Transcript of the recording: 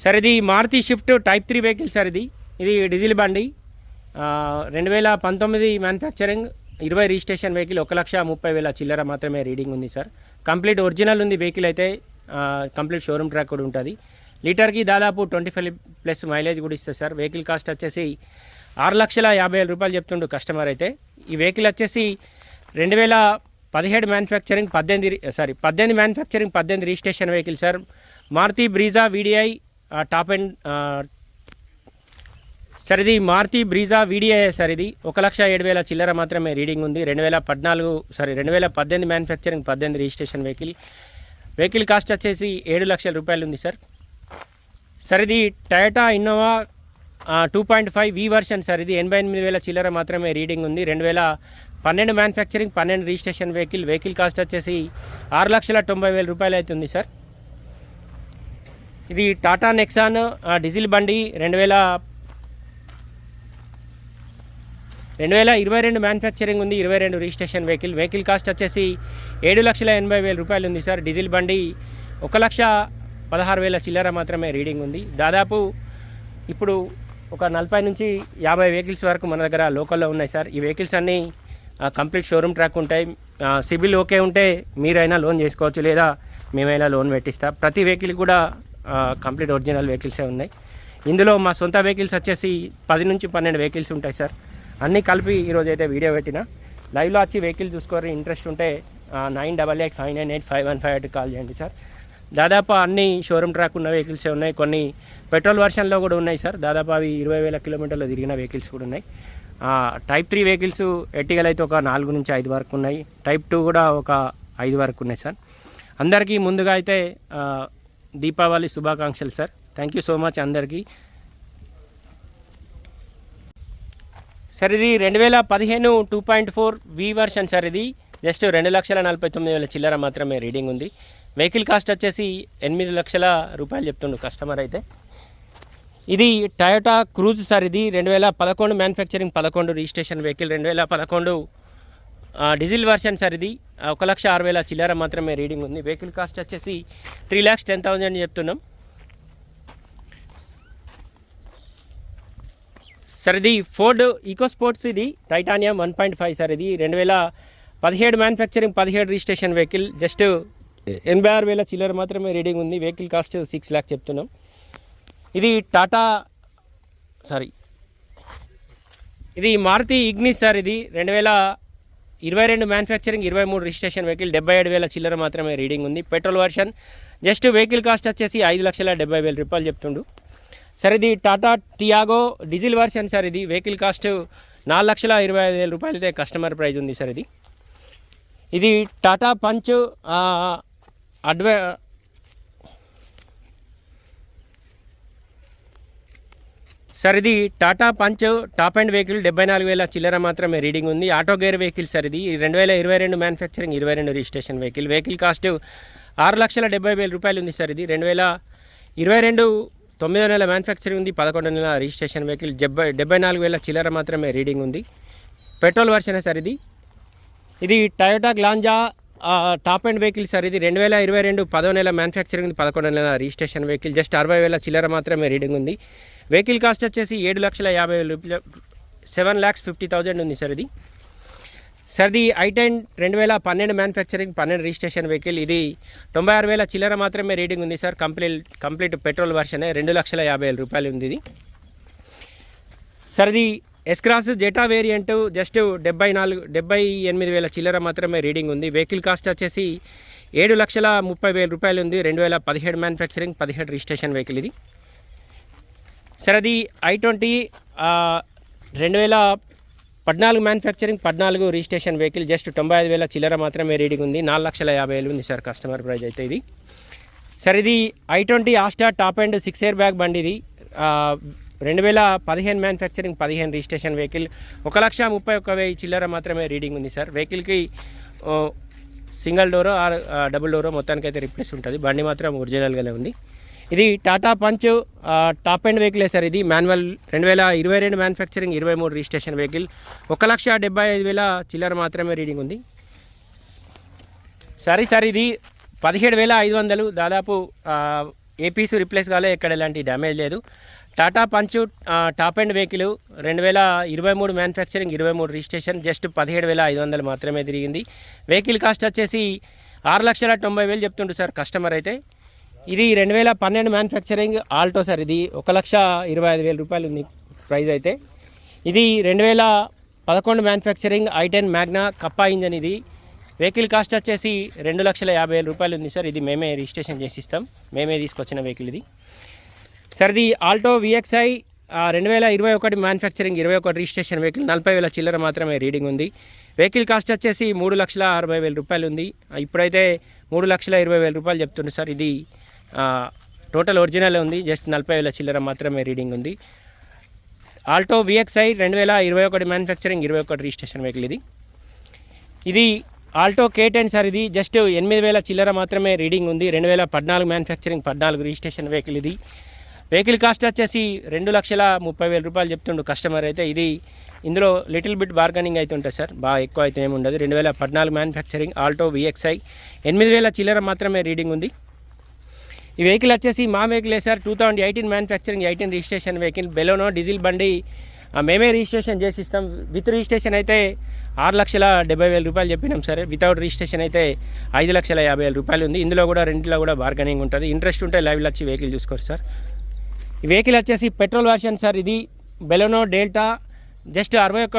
Sir ఇది Maruti Swift type three vehicle sir ఇది ఇది డీజిల్ బండి. రెండు వేల పంతొమ్మిది మ్యానుఫ్యాక్చరింగ్ ఇరవై రిజిస్ట్రేషన్ వెహికల్ ఒక లక్ష ముప్పై వేల చిల్లర మాత్రమే రీడింగ్ ఉంది సార్ కంప్లీట్ ఒరిజినల్ ఉంది వెహికల్ అయితే కంప్లీట్ షోరూమ్ ట్రాక్ కూడా ఉంటుంది. లీటర్కి దాదాపు ట్వంటీ ఫైవ్ ప్లస్ మైలేజ్ కూడా ఇస్తుంది సార్ వెహికల్ కాస్ట్ వచ్చేసి ఆరు లక్షల యాభై వేల రూపాయలు చెప్తుండు కస్టమర్ అయితే. ఈ వెహికల్ వచ్చేసి రెండు వేల పదిహేడు మ్యానుఫ్యాక్చరింగ్ పద్దెనిమిది సారీ పద్దెనిమిది మ్యానుఫ్యాక్చరింగ్ పద్దెనిమిది registration vehicle sir Maruti Brezza VDI top end sir ఇది మారుతి బ్రీజా వీడిఐ సార్ ఇది ఒక లక్ష ఏడు వేల చిల్లర మాత్రమే రీడింగ్ ఉంది. రెండు వేల పద్నాలుగు సారీ రెండు వేల పద్దెనిమిది మ్యానుఫ్యాక్చరింగ్ పద్దెనిమిది రిజిస్ట్రేషన్ వెహికల్ వెహికల్ కాస్ట్ వచ్చేసి ఏడు లక్షల రూపాయలు ఉంది సార్ సార్ ఇది Toyota Innova two point five V version sir ఇది ఎనభై ఎనిమిది వేల చిల్లర మాత్రమే రీడింగ్ ఉంది. రెండు వేల పన్నెండు మ్యానుఫ్యాక్చరింగ్ పన్నెండు రిజిస్ట్రేషన్ వెహికల్ వెహికల్ కాస్ట్ వచ్చేసి ఆరు లక్షల తొంభై వేల రూపాయలు అవుతుంది సార్ ఇది టాటా నెక్సాన్ డీజిల్ బండి రెండు వేల రెండు వేల ఇరవై రెండు మ్యానుఫ్యాక్చరింగ్ ఉంది ఇరవై రెండు రిజిస్ట్రేషన్ వెహికల్ వెహికల్ కాస్ట్ వచ్చేసి ఏడు లక్షల ఎనభై వేల రూపాయలు ఉంది సార్. డీజిల్ బండి ఒక లక్ష పదహారు వేల చిల్లర మాత్రమే రీడింగ్ ఉంది. దాదాపు ఇప్పుడు ఒక నలభై నుంచి యాభై వెహికల్స్ వరకు మన దగ్గర లోకల్లో ఉన్నాయి సార్. ఈ వెహికల్స్ అన్నీ కంప్లీట్ షోరూమ్ ట్రాక్ ఉంటాయి. సిబిల్ ఓకే ఉంటే మీరైనా లోన్ చేసుకోవచ్చు లేదా మేమైనా లోన్ పెట్టిస్తా. ప్రతి వెహికల్ కూడా కంప్లీట్ ఒరిజినల్ వెహికల్సే ఉన్నాయి. ఇందులో మా సొంత వెహికల్స్ వచ్చేసి పది నుంచి పన్నెండు వెహికల్స్ ఉంటాయి సార్. అన్నీ కలిపి ఈరోజు అయితే వీడియో పెట్టిన. లైవ్లో వచ్చి వెహికల్ చూసుకోరు ఇంట్రెస్ట్ ఉంటే nine double eight five nine eight five one five eight call చేయండి సార్. దాదాపు అన్ని షోరూమ్ ట్రాక్ ఉన్న వెహికల్సే ఉన్నాయి. కొన్ని పెట్రోల్ వర్షన్లో కూడా ఉన్నాయి సార్. దాదాపు అవి ఇరవై వేల కిలోమీటర్లు తిరిగిన వెహికల్స్ కూడా ఉన్నాయి. టైప్ త్రీ వెహికల్స్ ఎట్టిగలు అయితే ఒక నాలుగు నుంచి ఐదు వరకు ఉన్నాయి. టైప్ టూ కూడా ఒక ఐదు వరకు ఉన్నాయి సార్. అందరికీ ముందుగా అయితే దీపావళి శుభాకాంక్షలు sir. Thank you so much అందరికీ. సార్ ఇది రెండు వేల పదిహేను two point four V version sir ఇది. జస్ట్ రెండు లక్షల నలభై తొమ్మిది వేల చిల్లర మాత్రమే రీడింగ్ ఉంది. వెహికల్ కాస్ట్ వచ్చేసి ఎనిమిది లక్షల రూపాయలు చెప్తుండు కస్టమర్ అయితే. ఇది టయోటా క్రూజ్ సార్ ఇది. రెండు వేల పదకొండు మ్యానుఫ్యాక్చరింగ్ పదకొండు రిజిస్ట్రేషన్ వెహికల్ రెండు వేల పదకొండు డీజిల్ వర్షన్ సార్ ఇది ఒక లక్ష ఆరు వేల చిల్లర మాత్రమే రీడింగ్ ఉంది. వెహికల్ కాస్ట్ వచ్చేసి త్రీ ల్యాక్స్ టెన్ థౌజండ్ చెప్తున్నాం. సార్ ఇది ఫోర్డ్ ఈకో స్పోర్ట్స్ ఇది. Titanium one point five sir ఇది రెండు వేల పదిహేడు మ్యానుఫ్యాక్చరింగ్ పదిహేడు రిజిస్ట్రేషన్ వెహికల్ జస్ట్ ఎనభై ఆరు వేల చిల్లర మాత్రమే రీడింగ్ ఉంది. వెహికల్ కాస్ట్ సిక్స్ ల్యాక్ చెప్తున్నాం. ఇది టాటా సారీ ఇది మారుతి ఇగ్నిస్ సార్ ఇది రెండు వేల ఇరవై రెండు మ్యానుఫ్యాక్చరింగ్ ఇరవై మూడు రిజిస్ట్రేషన్ వెహికల్ డెబ్బై ఏడు వేల చిల్లర మాత్రమే రీడింగ్ ఉంది. Petrol version just vehicle cost వచ్చేసి ఐదు లక్షల డెబ్బై వేల రూపాయలు చెప్తుండు. సార్ ఇది Tata Tiago diesel version sir ఇది. వెహికల్ కాస్ట్ నాలుగు లక్షల ఇరవై ఐదు వేల రూపాయలు అయితే కస్టమర్ ప్రైజ్ ఉంది సార్ ఇది. ఇది టాటా పంచ్ అడ్వా అడ్వే సార్ ఇది Tata Punch top end vehicle డెబ్బై నాలుగు వేల చిల్లర మాత్రమే రీడింగ్ ఉంది. ఆటో గేర్ వెహికల్ సార్ ఇది రెండు వేల ఇరవై రెండు మ్యానుఫ్యాక్చరింగ్ ఇరవై రెండు రిజిస్ట్రేషన్ వెహికల్. వెహికల్ కాస్ట్ ఆరు లక్షల డెబ్బై వేల రూపాయలు ఉంది సార్ ఇది రెండు వేల ఇరవై రెండు తొమ్మిదో నెల మ్యానుఫ్యాక్చరింగ్ ఉంది. పదకొండు నెల రిజిస్ట్రేషన్ వెహికల్. డెబ్బై డెబ్బై నాలుగు వేల చిల్లర మాత్రమే రీడింగ్ ఉంది. పెట్రోల్ వర్షన్ సార్ ఇది ఇది Toyota Glanza top end vehicle sir ఇది రెండు వేల ఇరవై రెండు పదో నెల మ్యానుఫ్యాక్చరింగ్ ఉంది పదకొండు నెల రిజిస్ట్రేషన్ వెహికల్. జస్ట్ అరవై వేల చిల్లర మాత్రమే రీడింగ్ ఉంది. వెహికల్ కాస్ట్ వచ్చేసి ఏడు లక్షల యాభై వేల రూపాయలు సెవెన్ ల్యాక్స్ ఫిఫ్టీ థౌజండ్ ఉంది సార్ ఇది. సార్ ఇది ఐ టెన్ రెండు వేల పన్నెండు మ్యానుఫ్యాక్చరింగ్ పన్నెండు రిజిస్ట్రేషన్ వెహికల్. ఇది తొంభై ఆరు వేల చిల్లర మాత్రమే రీడింగ్ ఉంది సార్. కంప్లీట్ కంప్లీట్ పెట్రోల్ వర్షనే రెండు లక్షల యాభై వేల రూపాయలు ఉంది ఇది. సార్ ఇది ఎస్క్రాస్ జెటా వేరియంట్ జస్ట్ డెబ్బై నాలుగు డెబ్బై ఎనిమిది వేల చిల్లర మాత్రమే రీడింగ్ ఉంది. వెహికల్ కాస్ట్ వచ్చేసి ఏడు లక్షల ముప్పై వేల రూపాయలు ఉంది. రెండు వేల పదిహేడు మ్యానుఫ్యాక్చరింగ్ పదిహేడు రిజిస్ట్రేషన్ వెహికల్ ఇది. సార్ అది ఐ ట్వంటీ రెండు వేల పద్నాలుగు మ్యానుఫ్యాక్చరింగ్ పద్నాలుగు రిజిస్ట్రేషన్ వెహికల్ జస్ట్ తొంభై ఐదు వేల చిల్లర మాత్రమే రీడింగ్ ఉంది. నాలుగు లక్షల యాభై వేలు ఉంది సార్ కస్టమర్ ప్రైజ్ అయితే ఇది. సార్ ఇది i twenty Asta top end six air bag బండి ఇది. రెండు వేల పదిహేను మ్యానుఫ్యాక్చరింగ్ పదిహేను రిజిస్ట్రేషన్ వెహికల్ ఒక లక్ష ముప్పై ఒక్క వెయ్యి చిల్లర మాత్రమే రీడింగ్ ఉంది సార్. వెహికల్కి సింగిల్ డోరో ఆర్ డబుల్ డోరో మొత్తానికి అయితే రిప్లేస్ ఉంటుంది. బండి మాత్రం ఒరిజినల్గానే ఉంది. ఇది టాటా పంచ్ టాప్ అండ్ వెహికలే సార్ ఇది. మాన్యువల్ రెండు వేల ఇరవై రెండు మ్యానుఫ్యాక్చరింగ్ ఇరవై మూడు రిజిస్ట్రేషన్ వెహికల్ ఒక లక్ష డెబ్బై ఐదు వేల చిల్లర మాత్రమే రీడింగ్ ఉంది. సరే సార్ ఇది పదిహేడు వేల ఐదు వందలు దాదాపు ఏ పీసు రిప్లేస్ కాలే ఎక్కడ ఎలాంటి డ్యామేజ్ లేదు. Tata Punch top and vehicle రెండు వేల ఇరవై మూడు మ్యానుఫ్యాక్చరింగ్ ఇరవై మూడు రిజిస్ట్రేషన్ జస్ట్ పదిహేడు వేల ఐదు వందలు మాత్రమే తిరిగింది. వెహికల్ కాస్ట్ వచ్చేసి ఆరు లక్షల తొంభై వేలు చెప్తుండు సార్ కస్టమర్ అయితే. ఇది రెండు వేల పన్నెండు మ్యానుఫ్యాక్చరింగ్ ఆల్టో సార్ ఇది. ఒక లక్ష ఇరవై ఐదు వేల రూపాయలు ఉంది ప్రైస్ అయితే. ఇది రెండు వేల పదకొండు manufacturing i ten Magna Kappa engine ఇది. వెహికల్ కాస్ట్ వచ్చేసి రెండు లక్షల యాభై వేల రూపాయలు ఉంది సార్. ఇది మేమే రిజిస్ట్రేషన్ చేసి ఇస్తాం మేమే తీసుకొచ్చిన వెహికల్ ఇది. సార్ ఇది ఆల్టో విఎక్స్ఐ రెండు వేల ఇరవై ఒకటి మ్యానుఫ్యాక్చరింగ్ ఇరవై ఒకటి రిజిస్ట్రేషన్ వెహికల్. నలభై వేల చిల్లర మాత్రమే రీడింగ్ ఉంది. వెహికల్ కాస్ట్ వచ్చేసి మూడు లక్షల అరవై వేల రూపాయలు ఉంది. ఇప్పుడైతే మూడు లక్షల ఇరవై వేల రూపాయలు చెప్తుంది సార్. ఇది టోటల్ ఒరిజినల్ ఉంది. జస్ట్ నలభై వేల చిల్లర మాత్రమే రీడింగ్ ఉంది. ఆల్టో విఎక్స్ఐ రెండు వేల ఇరవై ఒకటి మ్యానుఫ్యాక్చరింగ్ ఇరవై ఒకటి రిజిస్ట్రేషన్ వెహికల్ ఇది. ఇది ఆల్టో కే టెన్ సార్ ఇది. జస్ట్ ఎనిమిది వేల చిల్లర మాత్రమే రీడింగ్ ఉంది. రెండు వేల పద్నాలుగు మ్యానుఫ్యాక్చరింగ్ పద్నాలుగు రిజిస్ట్రేషన్ వెహికల్ ఇది. వెహికల్ కాస్ట్ వచ్చేసి రెండు లక్షల ముప్పై వేల రూపాయలు చెప్తుండు కస్టమర్ అయితే. ఇది ఇందులో లిటిల్ బిట్ బార్గనింగ్ అయితే ఉంటుంది సార్. బాగా ఎక్కువ అయితే ఏమి ఉండదు. రెండు వేల పద్నాలుగు మ్యానుఫ్యాక్చరింగ్ ఆల్టో విఎక్స్ఐ ఎనిమిది వేల చిల్లర మాత్రమే రీడింగ్ ఉంది. ఈ వెహికల్ వచ్చేసి మా vehicle sir. Two thousand eighteen manufacturing eighteen registration vehicle Baleno diesel బండి మేమే రిజిస్ట్రేషన్ చేసి ఇస్తాం విత్ రిజిస్ట్రేషన్ అయితే ఆరు లక్షల డెబ్బై వేల రూపాయలు చెప్పినాం సరే. వితౌట్ రిజిస్ట్రేషన్ అయితే ఐదు లక్షల యాభై వేల రూపాయలు ఉంది. ఇందులో కూడా రెండులో కూడా బార్గెనింగ్ ఉంటుంది. ఇంట్రెస్ట్ ఉంటే లైవ్లో వచ్చి వెహికల్ చూసుకోరు సార్. ఈ వెహికల్ వచ్చేసి పెట్రోల్ వర్షన్ సార్. ఇది బెలోనో డెల్టా జస్ట్ అరవై ఒక్క